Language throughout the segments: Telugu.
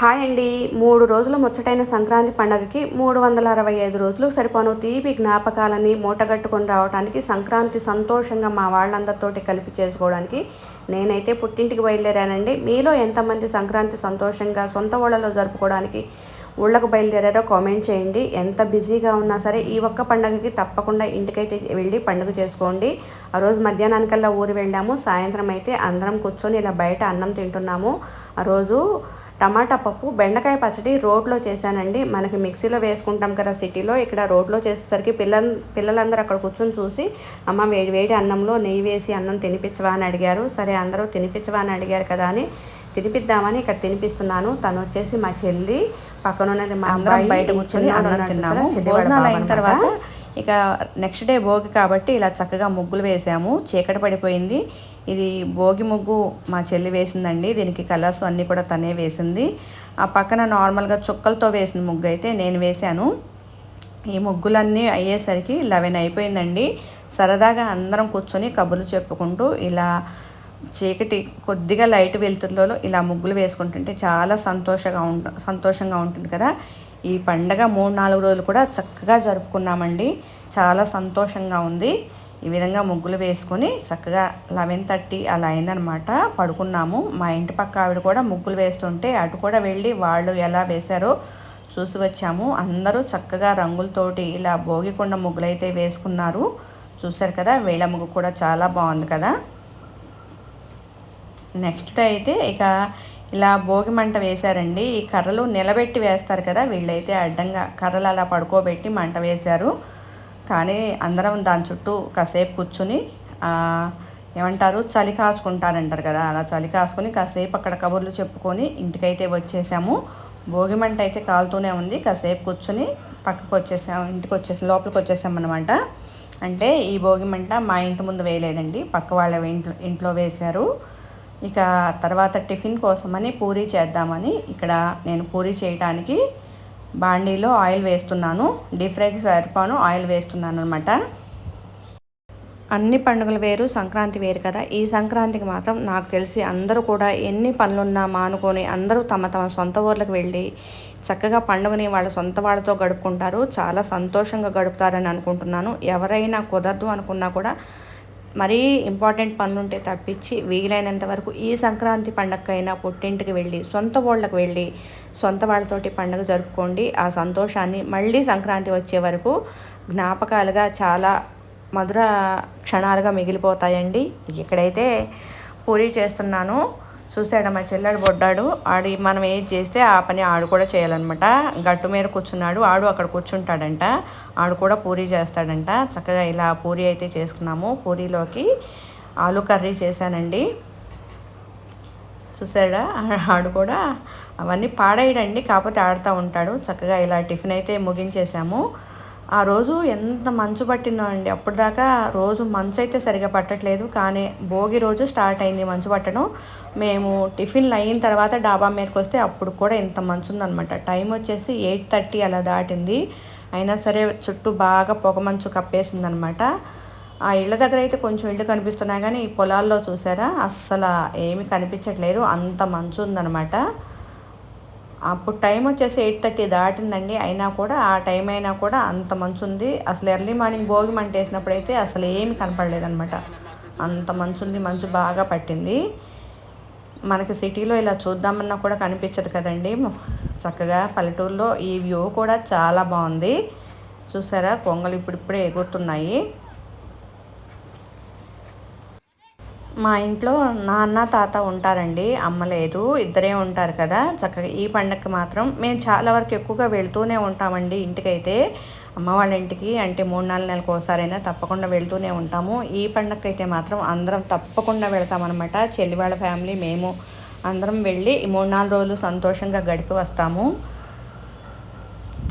హాయ్ అండి. మూడు రోజుల ముచ్చటైన సంక్రాంతి పండగకి మూడు వందల అరవై ఐదు రోజులు సరిపోను. తీపి జ్ఞాపకాలని మూటగట్టుకొని రావడానికి సంక్రాంతి సంతోషంగా మా వాళ్ళందరితోటి కలిపి చేసుకోవడానికి నేనైతే పుట్టింటికి బయలుదేరానండి. మీలో ఎంతమంది సంక్రాంతి సంతోషంగా సొంత ఊళ్ళలో జరుపుకోవడానికి ఊళ్ళకు బయలుదేరారో కామెంట్ చేయండి. ఎంత బిజీగా ఉన్నా సరే ఈ ఒక్క పండగకి తప్పకుండా ఇంటికైతే వెళ్ళి పండుగ చేసుకోండి. ఆ రోజు మధ్యాహ్నానికల్లా ఊరు వెళ్ళాము. సాయంత్రం అయితే అందరం కూర్చొని ఇలా బయట అన్నం తింటున్నాము. ఆ రోజు టమాటా పప్పు బెండకాయ పచ్చడి రోట్లో చేశానండి. మనకి మిక్సీలో వేసుకుంటాం కదా సిటీలో. ఇక్కడ రోట్లో చేసేసరికి పిల్లల పిల్లలందరూ అక్కడ కూర్చొని చూసి అమ్మ వేడి వేడి అన్నంలో నెయ్యి వేసి అన్నం తినిపించవా అని అడిగారు. సరే అందరూ తినిపించవా అని అడిగారు కదా అని. తినిపిద్దామని ఇక్కడ తినిపిస్తున్నాను. తను వచ్చేసి మా చెల్లి పక్కన ఉన్నది మా అందరం బయట కూర్చొని అన్నం తిన్నాము. భోజనాలు అయిన. తర్వాత ఇక నెక్స్ట్ డే భోగి కాబట్టి ఇలా చక్కగా ముగ్గులు వేసాము. చీకటి పడిపోయింది. ఇది భోగి ముగ్గు మా చెల్లి వేసిందండి. దీనికి కలర్స్ అన్నీ కూడా తనే వేసింది. ఆ పక్కన నార్మల్గా చుక్కలతో వేసిన ముగ్గు అయితే నేను వేశాను. ఈ ముగ్గులన్నీ అయ్యేసరికి లెవెన్ అయిపోయిందండి. సరదాగా అందరం కూర్చొని కబుర్లు చెప్పుకుంటూ ఇలా చీకటి కొద్దిగా లైట్ వెలుతురులో ఇలా ముగ్గులు వేసుకుంటుంటే చాలా సంతోషంగా ఉంట సంతోషంగా ఉంటుంది కదా. ఈ పండగ మూడు నాలుగు రోజులు కూడా చక్కగా జరుపుకున్నామండి. చాలా సంతోషంగా ఉంది. ఈ విధంగా ముగ్గులు వేసుకొని చక్కగా లెవెన్ థర్టీ అలా అయిందనమాట. పడుకున్నాము. మా ఇంటి పక్క ఆవిడ కూడా ముగ్గులు వేస్తుంటే అటు కూడా వెళ్ళి వాళ్ళు ఎలా వేశారో చూసి వచ్చాము. అందరూ చక్కగా రంగులతోటి ఇలా భోగికొండ ముగ్గులు అయితే వేసుకున్నారు. చూశారు కదా వేళ ముగ్గు కూడా చాలా బాగుంది కదా. నెక్స్ట్ డే అయితే ఇక ఇలా భోగి మంట వేశారండి. ఈ కర్రలు నిలబెట్టి వేస్తారు కదా వీళ్ళైతే అడ్డంగా కర్రలు అలా పడుకోబెట్టి మంట వేశారు. కానీ అందరం దాని చుట్టూ కాసేపు కూర్చుని ఏమంటారు చలి కాచుకుంటారంటారు కదా అలా చలి కాసుకొని కాసేపు అక్కడ కబుర్లు చెప్పుకొని ఇంటికైతే వచ్చేసాము. భోగి మంట అయితే కాలుతూనే ఉంది. కాసేపు కూర్చుని పక్కకు వచ్చేసాము ఇంటికి వచ్చేసి లోపలికి వచ్చేసామన్నమాట అంటే ఈ భోగి మంట మా ఇంటి ముందు వేయలేదండి. పక్క వాళ్ళ ఇంట్లో ఇంట్లో వేశారు. ఇక తర్వాత టిఫిన్ కోసమని పూరీ చేద్దామని ఇక్కడ నేను పూరీ చేయడానికి బాండీలో ఆయిల్ వేస్తున్నాను. డీప్ ఫ్రైకి సరిపాను ఆయిల్ వేస్తున్నాను అనమాట అన్ని పండుగలు వేరు సంక్రాంతి వేరు కదా. ఈ సంక్రాంతికి మాత్రం నాకు తెలిసి అందరూ కూడా ఎన్ని పనులున్నా మానుకొని అందరూ తమ తమ సొంత ఊర్లకు వెళ్ళి చక్కగా పండుగని వాళ్ళ సొంత వాళ్ళతో గడుపుకుంటారు. చాలా సంతోషంగా గడుపుతారని అనుకుంటున్నాను. ఎవరైనా కుదరదు అనుకున్నా కూడా మరీ ఇంపార్టెంట్ పనులు ఉంటే తప్పించి వీలైనంత వరకు ఈ సంక్రాంతి పండగకైనా పుట్టింటికి వెళ్ళి సొంత ఊళ్ళకి వెళ్ళి సొంత వాళ్ళతోటి పండుగ జరుపుకోండి. ఆ సంతోషాన్ని మళ్ళీ సంక్రాంతి వచ్చే వరకు జ్ఞాపకాలుగా చాలా మధుర క్షణాలుగా మిగిలిపోతాయండి. ఇక్కడైతే పూరి చేస్తున్నాను. చూసాడు మా చెల్లెడు బొడ్డాడు. ఆడి మనం ఏది చేస్తే ఆ పని ఆడు కూడా చేయాలన్నమాట. గట్టు మీద కూర్చున్నాడు. ఆడు అక్కడ కూర్చుంటాడంట. ఆడు కూడా పూరి చేస్తాడంట. చక్కగా ఇలా పూరి అయితే చేసుకున్నాము. పూరీలోకి ఆలు కర్రీ చేశానండి. చూసాడా? ఆడు కూడా అవన్నీ పాడేయడండి. కాకపోతే ఆడుతూ ఉంటాడు. చక్కగా ఇలా టిఫిన్ అయితే ముగించేసాము ఆ రోజు ఎంత మంచు పట్టిందో అండి అప్పటిదాకా రోజు మంచు అయితే సరిగా పట్టట్లేదు. కానీ భోగి రోజు స్టార్ట్ అయింది మంచు పట్టడం. మేము టిఫిన్లు అయిన తర్వాత డాబా మీదకి వస్తే అప్పుడు కూడా ఇంత మంచు ఉందన్నమాట. టైం వచ్చేసి ఎయిట్ థర్టీ అలా దాటింది. అయినా సరే చుట్టూ బాగా పొగ మంచు కప్పేసి ఆ ఇళ్ళ దగ్గర అయితే కొంచెం ఇళ్ళు కనిపిస్తున్నాయి. కానీ ఈ పొలాల్లో చూసారా? అస్సలు ఏమీ కనిపించట్లేదు. అంత మంచు ఉందన్నమాట. అప్పుడు టైం వచ్చేసి ఎయిట్ థర్టీ దాటిందండి. అయినా కూడా ఆ టైం అయినా కూడా అంత మంచు ఉంది. అసలు ఎర్లీ మార్నింగ్ భోగి మంట వేసినప్పుడు అయితే అసలు ఏమి కనపడలేదనమాట అంత మంచు ఉంది మంచు బాగా పట్టింది. మనకి సిటీలో ఇలా చూద్దామన్నా కూడా కనిపించదు కదండి. చక్కగా పల్లెటూరులో ఈ వ్యూ కూడా చాలా బాగుంది. చూసారా? కొంగలు ఇప్పుడిప్పుడే ఎగురుతున్నాయి. మా ఇంట్లో నాన్న తాత ఉంటారండి. అమ్మ లేదు ఇద్దరే ఉంటారు కదా. చక్కగా ఈ పండగకి మాత్రం మేము చాలా వరకు ఎక్కువగా వెళ్తూనే ఉంటామండి ఇంటికైతే. అమ్మ వాళ్ళ ఇంటికి అంటే మూడు నాలుగు నెలలకు ఒకసారైనా తప్పకుండా వెళ్తూనే ఉంటాము. ఈ పండగకి అయితే మాత్రం అందరం తప్పకుండా వెళ్తామన్నమాట. చెల్లి వాళ్ళ ఫ్యామిలీ మేము అందరం వెళ్ళి మూడు నాలుగు రోజులు సంతోషంగా గడిపి వస్తాము.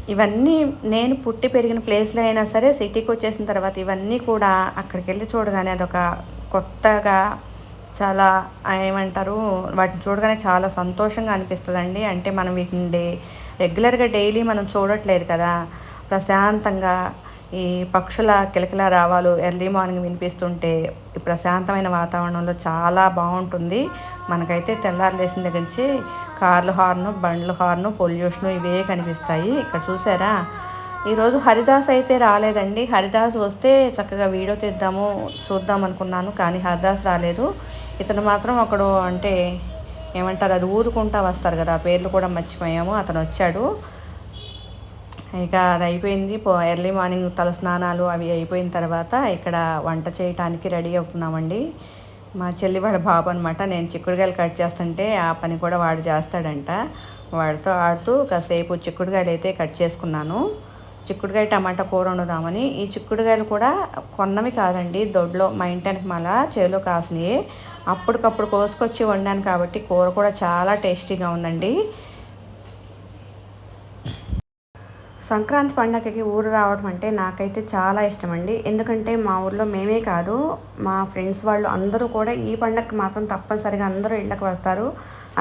ఇవన్నీ నేను పుట్టి పెరిగిన ప్లేస్లో అయినా సరే సిటీకి వచ్చేసిన తర్వాత ఇవన్నీ కూడా అక్కడికి వెళ్ళి చూడగానే అదొక కొత్తగా చాలా ఏమంటారు వాటిని చూడగానే చాలా సంతోషంగా అనిపిస్తుందండి. అంటే మనం వీటిని డే రెగ్యులర్గా డైలీ మనం చూడట్లేదు కదా. ప్రశాంతంగా ఈ పక్షుల కిలకిల రావాలు ఎర్లీ మార్నింగ్ వినిపిస్తుంటే ఈ ప్రశాంతమైన వాతావరణంలో చాలా బాగుంటుంది. మనకైతే తెల్లారులేసిన దగ్గర నుంచి కార్లు హార్ను బండ్ల హార్ను పొల్యూషను ఇవే కనిపిస్తాయి. ఇక్కడ చూసారా? ఈరోజు హరిదాస్ అయితే రాలేదండి. హరిదాస్ వస్తే చక్కగా వీడియో తీద్దాము చూద్దాం అనుకున్నాను కానీ హరిదాస్ రాలేదు. ఇతను మాత్రం ఒకడు అంటే ఏమంటారు అది ఊరుకుంటా వస్తారు కదా ఆ పేర్లు కూడా మర్చిపోయాము. అతను వచ్చాడు. ఇక అది అయిపోయింది. పో- ఎర్లీ మార్నింగ్ తల స్నానాలు అవి అయిపోయిన తర్వాత ఇక్కడ వంట చేయటానికి రెడీ అవుతున్నామండి. మా చెల్లి వాళ్ళ బాబు అనమాట నేను చిక్కుడుకాయలు కట్ చేస్తుంటే ఆ పని కూడా వాడు చేస్తాడంట. వాడితో ఆడుతూ కాసేపు చిక్కుడుకాయలు అయితే కట్ చేసుకున్నాను. చిక్కుడుకాయ టమాటా కూర వండుదామని. ఈ చిక్కుడుకాయలు కూడా కొన్నవి కాదండి దొడ్లో మా ఇంటానికి మళ్ళా చేలో కాసినవి అప్పటికప్పుడు కోసుకొచ్చి వండాను కాబట్టి కూర కూడా చాలా టేస్టీగా ఉందండి. సంక్రాంతి పండగకి ఊరు రావడం అంటే నాకైతే చాలా ఇష్టం అండి ఎందుకంటే మా ఊర్లో మేమే కాదు మా ఫ్రెండ్స్ వాళ్ళు అందరూ కూడా ఈ పండగకి మాత్రం తప్పనిసరిగా అందరూ ఇళ్ళకి వస్తారు.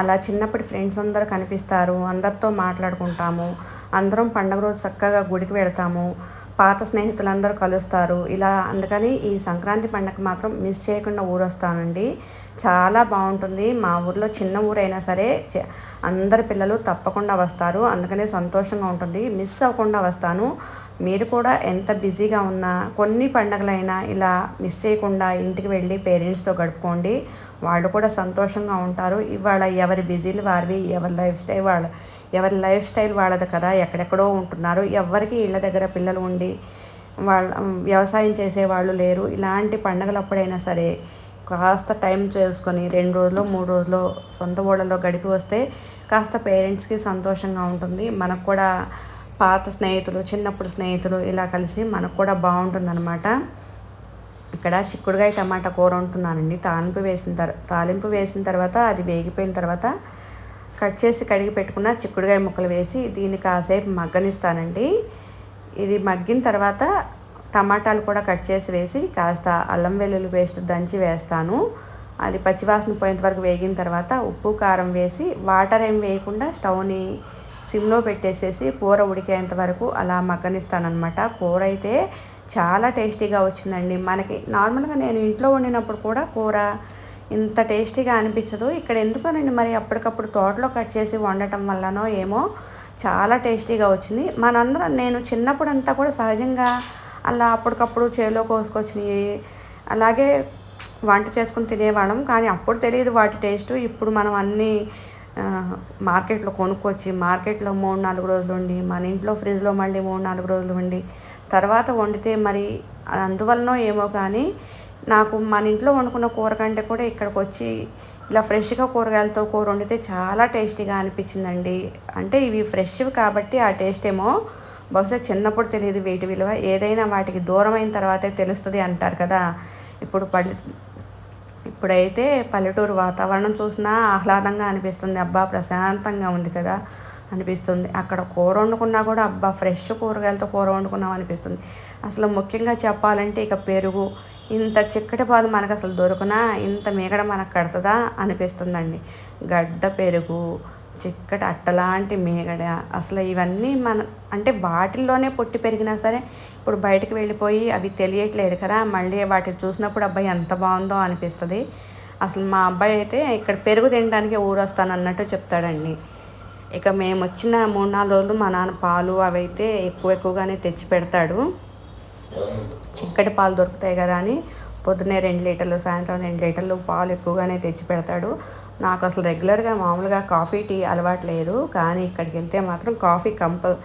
అలా చిన్నప్పటి ఫ్రెండ్స్ అందరూ కనిపిస్తారు అందరితో మాట్లాడుకుంటాము అందరం పండగ రోజు చక్కగా గుడికి పెడతాము పాత స్నేహితులందరూ కలుస్తారు. ఇలా అందుకని ఈ సంక్రాంతి పండగ మాత్రం మిస్ చేయకుండా ఊరు వస్తానండి. చాలా బాగుంటుంది. మా ఊర్లో చిన్న ఊరైనా సరే చ- అందరి పిల్లలు తప్పకుండా వస్తారు. అందుకనే సంతోషంగా ఉంటుంది. మిస్ అవ్వకుండా వస్తాను. మీరు కూడా ఎంత బిజీగా ఉన్నా కొన్ని పండగలైనా ఇలా మిస్ చేయకుండా ఇంటికి వెళ్ళి పేరెంట్స్తో గడుపుకోండి. వాళ్ళు కూడా సంతోషంగా ఉంటారు. ఇవాళ ఎవరి బిజీలు వారివి? ఎవరి లైఫ్ స్టైల్ వాళ్ళ ఎవరి లైఫ్ స్టైల్ వాళ్ళది కదా? ఎక్కడెక్కడో ఉంటున్నారు. ఎవరికి ఇళ్ళ దగ్గర పిల్లలు ఉండి వాళ్ళ వ్యవసాయం చేసేవాళ్ళు లేరు. ఇలాంటి పండగలప్పుడైనా సరే కాస్త టైం చేసుకొని రెండు రోజులు మూడు రోజులు సొంత ఊళ్ళలో గడిపి వస్తే కాస్త పేరెంట్స్కి సంతోషంగా ఉంటుంది. మనకు కూడా పాత స్నేహితులు చిన్నప్పుడు స్నేహితులు ఇలా కలిసి మనకు కూడా బాగుంటుందన్నమాట. ఇక్కడ చిక్కుడుకాయ టమాటా కూర ఉంటున్నానండి తాలింపు వేసిన తర్వాత తాలింపు వేసిన తర్వాత అది వేగిపోయిన తర్వాత కట్ చేసి కడిగి పెట్టుకున్న చిక్కుడుకాయ ముక్కలు వేసి దీన్ని కాసేపు మగ్గనిస్తానండి. ఇది మగ్గిన తర్వాత టమాటాలు కూడా కట్ చేసి వేసి కాస్త అల్లం వెల్లుల్లి పేస్ట్ దంచి వేస్తాను. అది పచ్చివాసన పోయేంత వరకు వేగిన తర్వాత ఉప్పు కారం వేసి వాటర్ ఏం వేయకుండా స్టవ్ని సిమ్లో పెట్టేసేసి కూర ఉడికేంత వరకు అలా మగ్గనిస్తానమాట కూర అయితే చాలా టేస్టీగా వచ్చిందండి. మనకి నార్మల్గా నేను ఇంట్లో వండినప్పుడు కూడా కూర ఇంత టేస్టీగా అనిపించదు. ఇక్కడ ఎందుకోనండి మరి అప్పటికప్పుడు తోటలో కట్ చేసి వండటం వల్లనో ఏమో చాలా టేస్టీగా వచ్చింది. మనందరం నేను చిన్నప్పుడు అంతా కూడా సహజంగా అలా అప్పటికప్పుడు చేలో కోసుకొచ్చినవి అలాగే వంట చేసుకుని తినేవాళ్ళం. కానీ అప్పుడు తెలియదు వాటి టేస్ట్. ఇప్పుడు మనం అన్నీ మార్కెట్లో కొనుక్కొచ్చి మార్కెట్లో మూడు నాలుగు రోజులు ఉండి మన ఇంట్లో ఫ్రిడ్జ్లో మళ్ళీ మూడు నాలుగు రోజులు ఉండి తర్వాత వండితే మరి అందువలనో ఏమో కానీ నాకు మన ఇంట్లో వండుకున్న కూర కంటే కూడా ఇక్కడికి వచ్చి ఇలా ఫ్రెష్గా కూరగాయలతో కూర వండితే చాలా టేస్టీగా అనిపించిందండి. అంటే ఇవి ఫ్రెష్వి కాబట్టి ఆ టేస్ట్ ఏమో బహుశా చిన్నప్పుడు తెలియదు వీటి విలువ. ఏదైనా వాటికి దూరమైన తర్వాతే తెలుస్తుంది అంటారు కదా. ఇప్పుడు పల్లె ఇప్పుడైతే పల్లెటూరు వాతావరణం చూసినా ఆహ్లాదంగా అనిపిస్తుంది. అబ్బా ప్రశాంతంగా ఉంది కదా అనిపిస్తుంది. అక్కడ కూర వండుకున్నా కూడా అబ్బా ఫ్రెష్ కూరగాయలతో కూర వండుకున్నాం అనిపిస్తుంది. అసలు ముఖ్యంగా చెప్పాలంటే ఇక పెరుగు ఇంత చిక్కటి పాలు మనకు అసలు దొరుకునా ఇంత మేగడ మనకు కడుతుందా అనిపిస్తుందండి. గడ్డ పెరుగు చిక్కటి అట్టలాంటి మేగడ. అసలు ఇవన్నీ మన అంటే వాటిల్లోనే పుట్టి పెరిగినా సరే ఇప్పుడు బయటకు వెళ్ళిపోయి అవి తెలియట్లేదు కదా. మళ్ళీ వాటిని చూసినప్పుడు అబ్బాయి ఎంత బాగుందో అనిపిస్తుంది. అసలు మా అబ్బాయి అయితే ఇక్కడ పెరుగు తినడానికి ఊరు వస్తాను అన్నట్టు చెప్తాడండి. ఇక మేము వచ్చిన మూడు నాలుగు రోజులు మా నాన్న పాలు అవి అయితే ఎక్కువ ఎక్కువగానే తెచ్చి పెడతాడు. చిక్కటి పాలు దొరుకుతాయి కదా అని పొద్దున్నే రెండు లీటర్లు సాయంత్రం రెండు లీటర్లు పాలు ఎక్కువగానే తెచ్చి పెడతాడు. నాకు అసలు రెగ్యులర్గా మామూలుగా కాఫీ టీ అలవాటు లేదు. కానీ ఇక్కడికి వెళ్తే మాత్రం కాఫీ కంపల్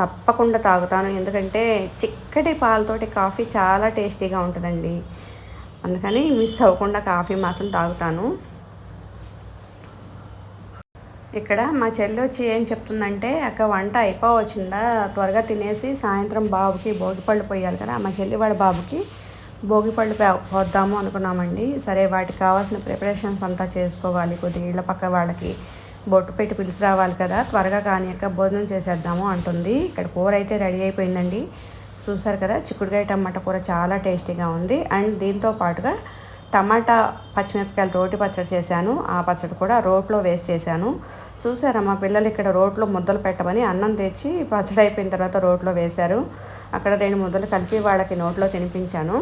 తప్పకుండా తాగుతాను. ఎందుకంటే చిక్కటి పాలతోటి కాఫీ చాలా టేస్టీగా ఉంటుందండి. అందుకని మిస్ అవ్వకుండా కాఫీ మాత్రం తాగుతాను. ఇక్కడ మా చెల్లి వచ్చి ఏం చెప్తుందంటే అక్క వంట అయిపోవచ్చిందా? త్వరగా తినేసి సాయంత్రం బాబుకి భోగిపళ్ళు పోయాలి కదా మా చెల్లి వాళ్ళ బాబుకి. భోగిపళ్ళు పే- పోద్దాము అనుకున్నామండి. సరే వాటికి కావాల్సిన ప్రిపరేషన్స్ అంతా చేసుకోవాలి. కొద్దిగా ఇళ్ళ పక్క వాళ్ళకి బొట్టు పెట్టి పిలిచి రావాలి కదా. త్వరగా కానీ భోజనం చేసేద్దాము అంటుంది. ఇక్కడ కూర అయితే రెడీ అయిపోయిందండి. చూసారు కదా చిక్కుడుకాయ టమాటా కూర చాలా టేస్టీగా ఉంది. అండ్ దీంతో పాటుగా టమాటా పచ్చిమిరపకాయలు రోటి పచ్చడి చేశాను. ఆ పచ్చడి కూడా రోట్లో వేస్ట్ చేశాను. చూసారా మా పిల్లలు ఇక్కడ రోట్లో ముద్దలు పెట్టమని అన్నం తెచ్చి పచ్చడి అయిపోయిన తర్వాత రోట్లో వేశారు. అక్కడ రెండు ముద్దలు కలిపి వాళ్ళకి నోట్లో తినిపించాను.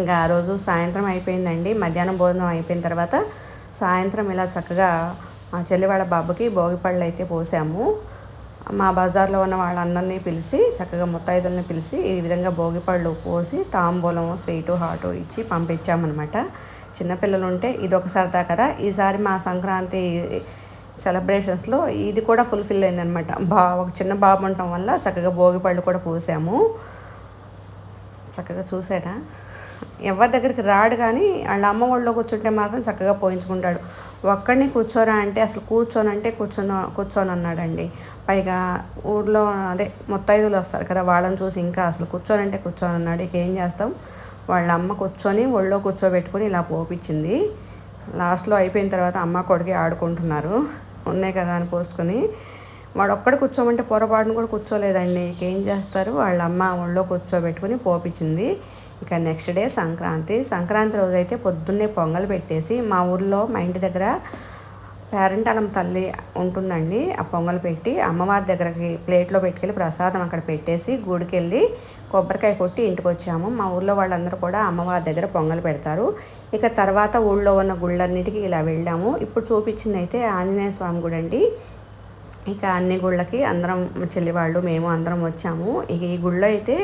ఇంకా ఆ రోజు సాయంత్రం అయిపోయిందండి. మధ్యాహ్నం భోజనం అయిపోయిన తర్వాత సాయంత్రం ఇలా చక్కగా మా చెల్లి వాళ్ళ బాబుకి భోగిపళ్ళు అయితే పోసాము. మా బజార్లో ఉన్న వాళ్ళందరినీ పిలిచి చక్కగా ముత్తైదుల్ని పిలిచి ఈ విధంగా భోగిపళ్ళు పోసి తాంబూలం స్వీటు హాటు ఇచ్చి పంపించామన్నమాట. చిన్నపిల్లలు ఉంటే ఇది ఒక సరదా కదా. ఈసారి మా సంక్రాంతి సెలబ్రేషన్స్లో ఇది కూడా ఫుల్ఫిల్ అయిందనమాట బా ఒక చిన్న బాబు ఉండటం వల్ల చక్కగా భోగిపళ్ళు కూడా పోసాము. చక్కగా చూసాడా ఎవరి దగ్గరికి రాడు కానీ వాళ్ళ అమ్మ ఒళ్ళో కూర్చుంటే మాత్రం చక్కగా పోయించుకుంటాడు. ఒక్కడిని కూర్చోరా అంటే అసలు కూర్చోనంటే కూర్చొని కూర్చొని అన్నాడండి పైగా ఊర్లో అదే ముత్తైదులు వస్తారు కదా వాళ్ళని చూసి ఇంకా అసలు కూర్చోనంటే కూర్చొని అన్నాడు ఇక ఏం చేస్తాం? వాళ్ళ అమ్మ కూర్చొని ఒళ్ళో కూర్చోబెట్టుకొని ఇలా పోపించింది లాస్ట్లో అయిపోయిన తర్వాత అమ్మ కొడుకు ఆడుకుంటున్నారు. ఉన్నాయి కదా అని పోసుకొని. వాడు ఒక్కడ కూర్చోమంటే పొరపాటును కూడా కూర్చోలేదండి. ఏం చేస్తారు? వాళ్ళ అమ్మ ఒళ్ళో కూర్చోబెట్టుకుని పోపించింది ఇక నెక్స్ట్ డే సంక్రాంతి. సంక్రాంతి రోజు అయితే పొద్దున్నే పొంగల్ పెట్టేసి మా ఊర్లో మా ఇంటి దగ్గర పేరెంటాలం తల్లి ఉంటుందండి. ఆ పొంగల్ పెట్టి అమ్మవారి దగ్గరకి ప్లేట్లో పెట్టుకెళ్ళి ప్రసాదం అక్కడ పెట్టేసి గుడికి వెళ్ళి కొబ్బరికాయ కొట్టి ఇంటికి వచ్చాము మా ఊళ్ళో వాళ్ళందరూ కూడా అమ్మవారి దగ్గర పొంగల్ పెడతారు. ఇక తర్వాత ఊళ్ళో ఉన్న గుళ్ళన్నిటికీ ఇలా వెళ్ళాము. ఇప్పుడు చూపించింది అయితే ఆంజనేయ స్వామి గుడి అండి ఇక అన్ని గుళ్ళకి అందరం చెల్లివాళ్ళు మేము అందరం వచ్చాము. ఇక ఈ గుళ్ళో అయితే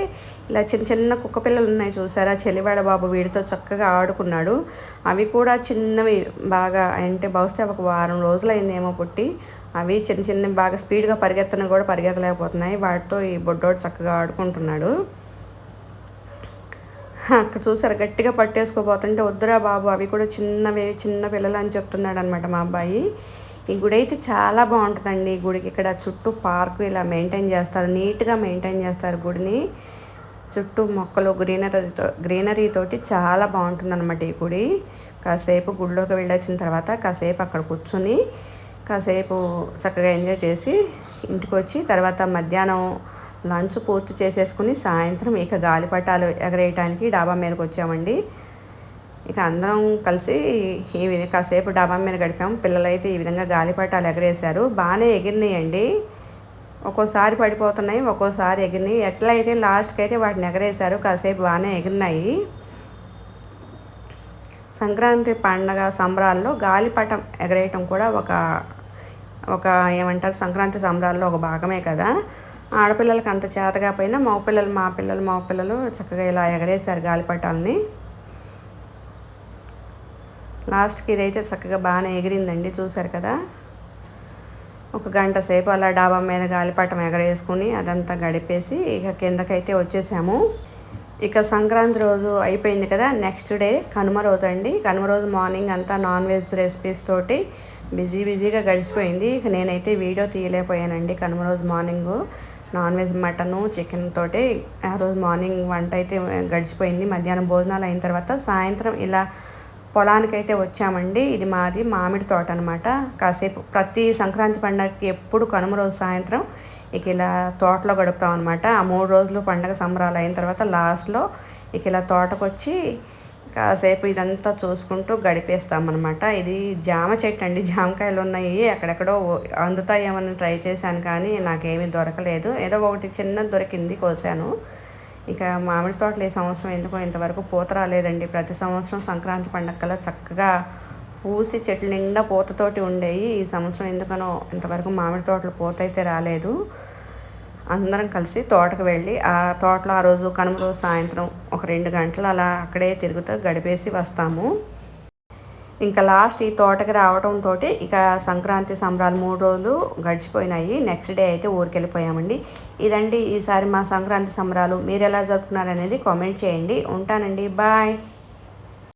ఇలా చిన్న చిన్న కుక్క పిల్లలు ఉన్నాయి చూసారా? చెల్లివాడ బాబు వీడితో చక్కగా ఆడుకున్నాడు. అవి కూడా చిన్నవి బాగా అంటే బహుశా ఒక వారం రోజులు అయిందేమో పుట్టి అవి చిన్న చిన్న బాగా స్పీడ్గా పరిగెత్తన కూడా పరిగెత్తలేకపోతున్నాయి. వాటితో ఈ బొడ్డోడు చక్కగా ఆడుకుంటున్నాడు. అక్కడ చూసారు? గట్టిగా పట్టేసుకోబోతుంటే వద్దురా బాబు అవి కూడా చిన్నవి చిన్న పిల్లలు అని చెప్తున్నాడు అనమాట మా అబ్బాయి. ఈ గుడి అయితే చాలా బాగుంటుందండి. ఈ గుడికి ఇక్కడ చుట్టూ పార్కు ఇలా మెయింటైన్ చేస్తారు. నీట్గా మెయింటైన్ చేస్తారు గుడిని. చుట్టూ మొక్కలు గ్రీనరీతో గ్రీనరీ తోటి చాలా బాగుంటుంది అనమాట ఈ గుడి. కాసేపు గుడిలోకి వెళ్ళొచ్చిన తర్వాత కాసేపు అక్కడ కూర్చొని కాసేపు చక్కగా ఎంజాయ్ చేసి ఇంటికి వచ్చి తర్వాత మధ్యాహ్నం లంచ్ పూర్తి చేసేసుకుని సాయంత్రం ఇక గాలిపటాలు ఎగరేయటానికి డాబా మీదకి వచ్చామండి. ఇక అందరం కలిసి ఈ విధంగా కాసేపు డాబా మీద గడిపాము. పిల్లలైతే ఈ విధంగా గాలిపటాలు ఎగరేశారు బాగానే ఎగిరినాయండి. ఒక్కోసారి పడిపోతున్నాయి ఒక్కోసారి ఎగిరినాయి. ఎట్లా అయితే లాస్ట్కి అయితే వాటిని ఎగరేశారు కాసేపు బాగానే ఎగిరినాయి. సంక్రాంతి పండగ సంబరాల్లో గాలిపటం ఎగరేయటం కూడా ఒక ఒక ఏమంటారు సంక్రాంతి సంబరాల్లో ఒక భాగమే కదా. ఆడపిల్లలకి అంత చేతగా పోయినా మా పిల్లలు మా పిల్లలు మా పిల్లలు చక్కగా ఇలా ఎగరేస్తారు గాలిపటాలని. లాస్ట్కి ఇదైతే చక్కగా బాగానే ఎగిరిందండి చూసారు కదా? ఒక గంట సేపు అలా డాబా మీద గాలిపటం ఎగరేసుకుని అదంతా గడిపేసి ఇక కిందకైతే వచ్చేసాము. ఇక సంక్రాంతి రోజు అయిపోయింది కదా నెక్స్ట్ డే కనుమ రోజు అండి. కనుమ రోజు మార్నింగ్ అంతా నాన్ వెజ్ రెసిపీస్ తోటి బిజీ బిజీగా గడిచిపోయింది. ఇక నేనైతే వీడియో తీయలేకపోయానండి కనుమ రోజు morning. Non veg mutton chicken తోటి ఆ రోజు మార్నింగ్ వంట అయితే గడిచిపోయింది. మధ్యాహ్నం భోజనాలు అయిన తర్వాత సాయంత్రం ఇలా పొలానికైతే వచ్చామండి. ఇది మాది మామిడి తోట అనమాట కాసేపు ప్రతి సంక్రాంతి పండగకి ఎప్పుడు కనుమ రోజు సాయంత్రం ఇక ఇలా తోటలో గడుపుతాం అనమాట ఆ మూడు రోజులు పండగ సంబరాలు అయిన తర్వాత లాస్ట్లో ఇక ఇలా తోటకొచ్చి కాసేపు ఇదంతా చూసుకుంటూ గడిపేస్తామన్నమాట ఇది జామ చెట్టు అండి. జామకాయలు ఉన్నాయి. అక్కడెక్కడో అందుతాయేమని ట్రై చేశాను కానీ నాకేమీ దొరకలేదు. ఏదో ఒకటి చిన్నది దొరికింది కోసాను. ఇక మామిడి తోటలు ఈ సంవత్సరం ఎందుకో ఇంతవరకు పూత రాలేదండి. ప్రతి సంవత్సరం సంక్రాంతి పండగ చక్కగా పూసి చెట్ల నిండా పూతతోటి ఉండేవి ఈ సంవత్సరం ఎందుకనో ఇంతవరకు మామిడి తోటలు పూత అయితే రాలేదు. అందరం కలిసి తోటకు వెళ్ళి ఆ తోటలో ఆ రోజు కనుమ రోజు సాయంత్రం ఒక రెండు గంటలు అలా అక్కడే తిరుగుతూ గడిపేసి వస్తాము. ఇంకా లాస్ట్ ఈ తోటకి రావడంతో ఇక సంక్రాంతి సంబరాలు మూడు రోజులు గడిచిపోయినాయి. నెక్స్ట్ డే అయితే ఊరికి వెళ్ళిపోయామండి. ఇదండి ఈసారి మా సంక్రాంతి సంబరాలు. మీరు ఎలా జరుపుకున్నారనేది కామెంట్ చేయండి. ఉంటానండి. బాయ్